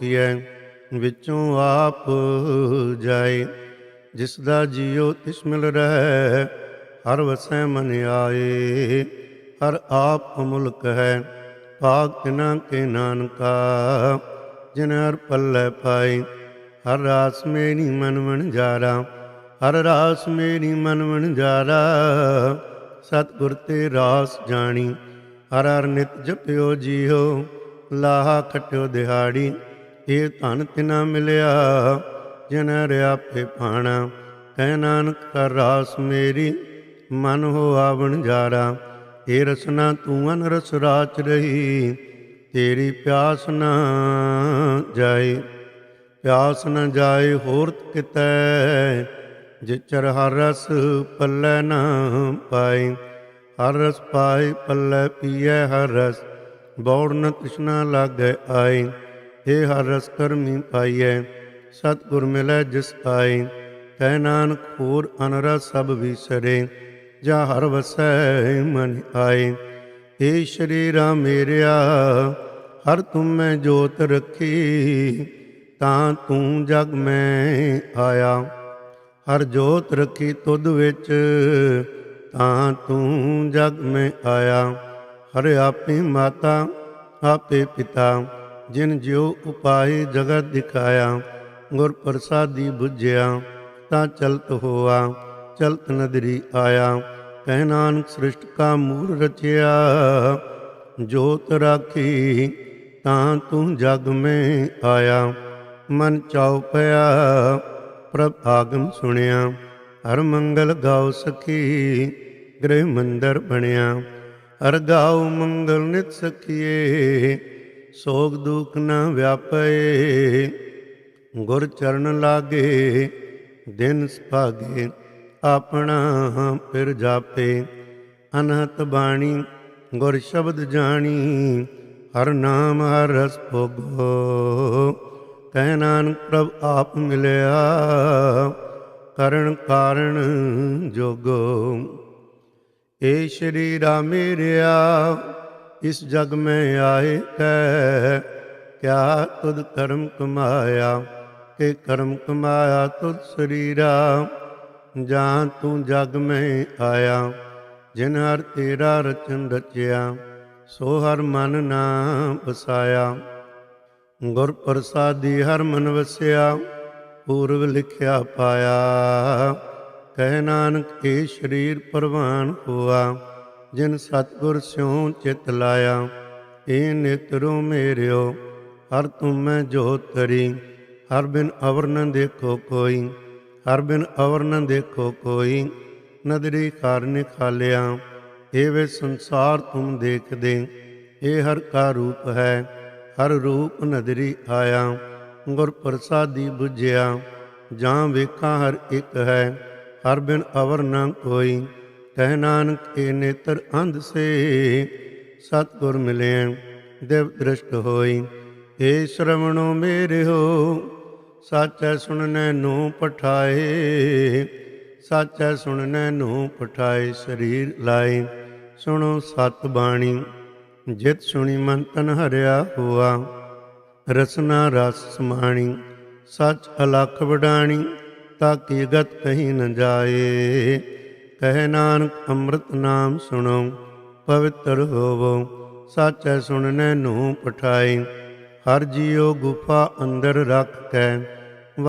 ਕੀਐ? ਵਿੱਚੋਂ ਆਪ ਜਾਏ, ਜਿਸ ਦਾ ਜੀਉ ਤਿਸ ਮਿਲ ਰਹਿ, ਹਰ ਵਸੈ ਮਨ ਆਏ, ਹਰ ਆਪ ਮੁਲਕ ਹੈ, ਭਾਗ ਤਿਨਾ ਕੇ ਨਾਨਕਾ, ਜਿਨ ਹਰ ਪੱਲੇ ਪਾਈ ਹਰ ਰਾਸ ਮੇਰੀ ਮਨ ਮਨ ਜਾਰਾ, ਹਰ ਰਾਸ ਮੇਰੀ ਮਨ ਮਨ ਜਾਰਾ, ਸਤਿਗੁਰ ਤੇ ਰਾਸ ਜਾਣੀ, ਹਰ ਹਰ ਨਿਤ ਜਪਿਓ ਜੀਓ, ਲਾਹਾ ਖਟਿਓ ਦਿਹਾੜੀ ਇਹ ਧਨ ਤਿਨਾ ਮਿਲਿਆ, ਜਿਨ ਰਿਆਪੇ ਪਾਣਾ। ਕਹਿ ਨਾਨਕ, ਕਰ ਰਾਸ ਮੇਰੀ, ਮਨ ਹੋ ਆਵਣ ਜਾਰਾ। ਏ ਰਸਨਾ ਤੂੰ ਅਨ ਰਸ ਰਾਚ ਰਹੀ, ਤੇਰੀ ਪਿਆਸ ਨਾ ਜਾਏ। ਪਿਆਸ ਨਾ ਜਾਏ ਹੋਰ ਕਿਤੈ, ਜਿਚਰ ਹਰ ਰਸ ਪੱਲੇ ਨਾ ਪਾਏ। ਹਰ ਰਸ ਪਾਏ, ਪੱਲੇ ਪੀਏ ਹਰ ਰਸ ਬੌੜ ਨ ਤ੍ਰਿਸ਼ਨਾ ਲਾਗੈ ਆਏ। ਏ ਹਰ ਰਸ ਕਰਮੀ ਪਾਈਐ, ਸਤਿਗੁਰ ਮਿਲੈ ਜਿਸ ਆਏ। ਕਹਿ ਨਾਨਕ ਹੋਰ ਅਨਰਸ ਸਭ ਵਿਸਰੇ, ਜਾ ਹਰ ਵਸੈ ਮਨ ਆਏ। ਏ ਸ਼ਰੀਰਾ ਮੇਰਿਆ, ਹਰ ਤੁਮ ਮੈਂ ਜੋਤ ਰੱਖੀ, ਤਾਂ ਤੂੰ ਜਗ ਮੈਂ ਆਇਆ। ਹਰ ਜੋਤ ਰੱਖੀ ਤੁਧ ਵਿੱਚ, ਤਾਂ ਤੂੰ ਜਗ ਮੈਂ ਆਇਆ। ਹਰ ਆਪੇ ਮਾਤਾ, ਆਪੇ ਪਿਤਾ। ਜਿਨ ਜਿਉ ਉਪਾਏ ਜਗਤ ਦਿਖਾਇਆ ਗੁਰ ਪ੍ਰਸਾਦੀ 부ਝਿਆ ਤਾਂ ਚਲਤ ਹੋਆ ਚਲਤ ਨਦਰੀ ਆਇਆ ਕਹਿ ਨਾਨਕ ਸ੍ਰਿਸ਼ਟ ਕਾ ਮੂਲ ਰਚਿਆ ਜੋਤ ਰਾਖੀ ਤਾਂ ਤੂੰ ਜਗ ਮੈਂ ਆਇਆ ਮਨ ਚਾਉ ਪਿਆ ਪ੍ਰਭ ਆਗਮ ਸੁਣਿਆ ਹਰ ਮੰਗਲ ਗਾਉ ਸਖੀ ਗ੍ਰਹਿ ਮੰਦਰ ਬਣਿਆ ਹਰ ਗਾਉ ਮੰਗਲ ਨਿਤ ਸਖੀਏ ਸੋਗ ਦੁਖ ਨਾ ਵਿਆਪੇ ਗੁਰ ਚਰਨ ਲਾਗੇ, ਦਿਨ ਸੁਭਾਗੇ ਆਪਣਾ ਫਿਰ ਜਾਪੇ। ਅਨਹਤ ਬਾਣੀ, ਗੁਰ ਸ਼ਬਦ ਜਾਣੀ, ਹਰ ਨਾਮ, ਹਰ ਰਸ ਭੋਗੋ। ਕਹਿ ਨਾਨਕ ਪ੍ਰਭ ਆਪ ਮਿਲਿਆ, ਕਰਨ ਕਾਰਣ ਜੋਗੋ। ਏ ਸ਼੍ਰੀ ਮੇਰਿਆ ਇਸ ਜਗ ਮੈਂ ਆਏ ਕੈ। ਕਿਆ ਤੁਧ ਕਰਮ ਕਮਾਇਆ, ਕਿ ਕਰਮ ਕਮਾਇਆ ਤੁਧ ਸਰੀਰਾ। ਜਾਂ ਤੂੰ ਜਗ ਮੈਂ ਆਇਆ, ਜਿਨ ਹਰ ਤੇਰਾ ਰਚਨ ਰਚਿਆ, ਸੋ ਹਰ ਮਨ ਨਾ ਵਸਾਇਆ। ਗੁਰ ਪ੍ਰਸਾਦੀ ਹਰ ਮਨ ਵਸਿਆ, ਪੂਰਵ ਲਿਖਿਆ ਪਾਇਆ। ਕਹਿ ਨਾਨਕ ਇਹ ਸਰੀਰ ਪ੍ਰਵਾਨ ਹੋਆ। ਜਿਨ ਸਤਗੁਰ ਸਿਉ ਚਿਤ ਲਾਇਆ ਏ ਨੇਤਰੋ ਮੇਰਿਓ, ਹਰ ਤੁਮ ਮੈਂ ਜੋਤ ਤਰੀ ਹਰ ਬਿਨ ਅਵਰ ਨ ਦੇਖੋ ਕੋਈ, ਹਰ ਬਿਨ ਅਵਰ ਨ ਦੇਖੋ ਕੋਈ, ਨਦਰੀ ਕਾਰਨ ਖਾਲਿਆ ਏ ਵੇ ਸੰਸਾਰ ਤੁਮ ਦੇਖਦੇ ਏ ਹਰ ਕਾ ਰੂਪ ਹੈ, ਹਰ ਰੂਪ ਨਦਰੀ ਆਇਆ, ਗੁਰ ਪ੍ਰਸਾਦੀ 부ਝਿਆ ਜਾਂ ਵੇਖਾਂ ਹਰ ਇੱਕ ਹੈ, ਹਰ ਬਿਨ ਅਵਰ ਨ ਕੋਈ ਕਹਿ ਨਾਨਕ ਕੇ ਨੇਤਰ ਅੰਧ ਸੇ, ਸਤਗੁਰ ਮਿਲਿਆ ਦੇਵ ਦ੍ਰਿਸ਼ਟ ਹੋਈ। ਏ ਸ਼ਰਵਣੋ ਮੇਰੇ ਹੋ ਸਾਚੈ ਸੁਣਨੈ ਨੂੰ ਪਠਾਏ, ਸਾਚੈ ਸੁਣਨੈ ਨੂੰ ਪਠਾਏ ਸਰੀਰ ਲਾਏ। ਸੁਣੋ ਸਤ ਬਾਣੀ, ਜਿਤ ਸੁਣੀ ਮਨ ਤਨ ਹਰਿਆ ਹੋਆ। ਰਸਨਾ ਰਸ ਸਮਾਣੀ, ਸਚ ਅਲਖ ਵਡਾਣੀ ਤਾਕੀ ਗਤ ਕਹੀ ਨ ਜਾਏ। ਕਹਿ ਨਾਨਕ ਅੰਮ੍ਰਿਤ ਨਾਮ ਸੁਣੋ, ਪਵਿੱਤਰ ਹੋਵੋ, ਸਾਚੈ ਸੁਣਨੇ ਨੂੰ ਪਠਾਈ, ਹਰ ਜੀਉ ਗੁਫਾ ਅੰਦਰ ਰੱਖ ਕੇ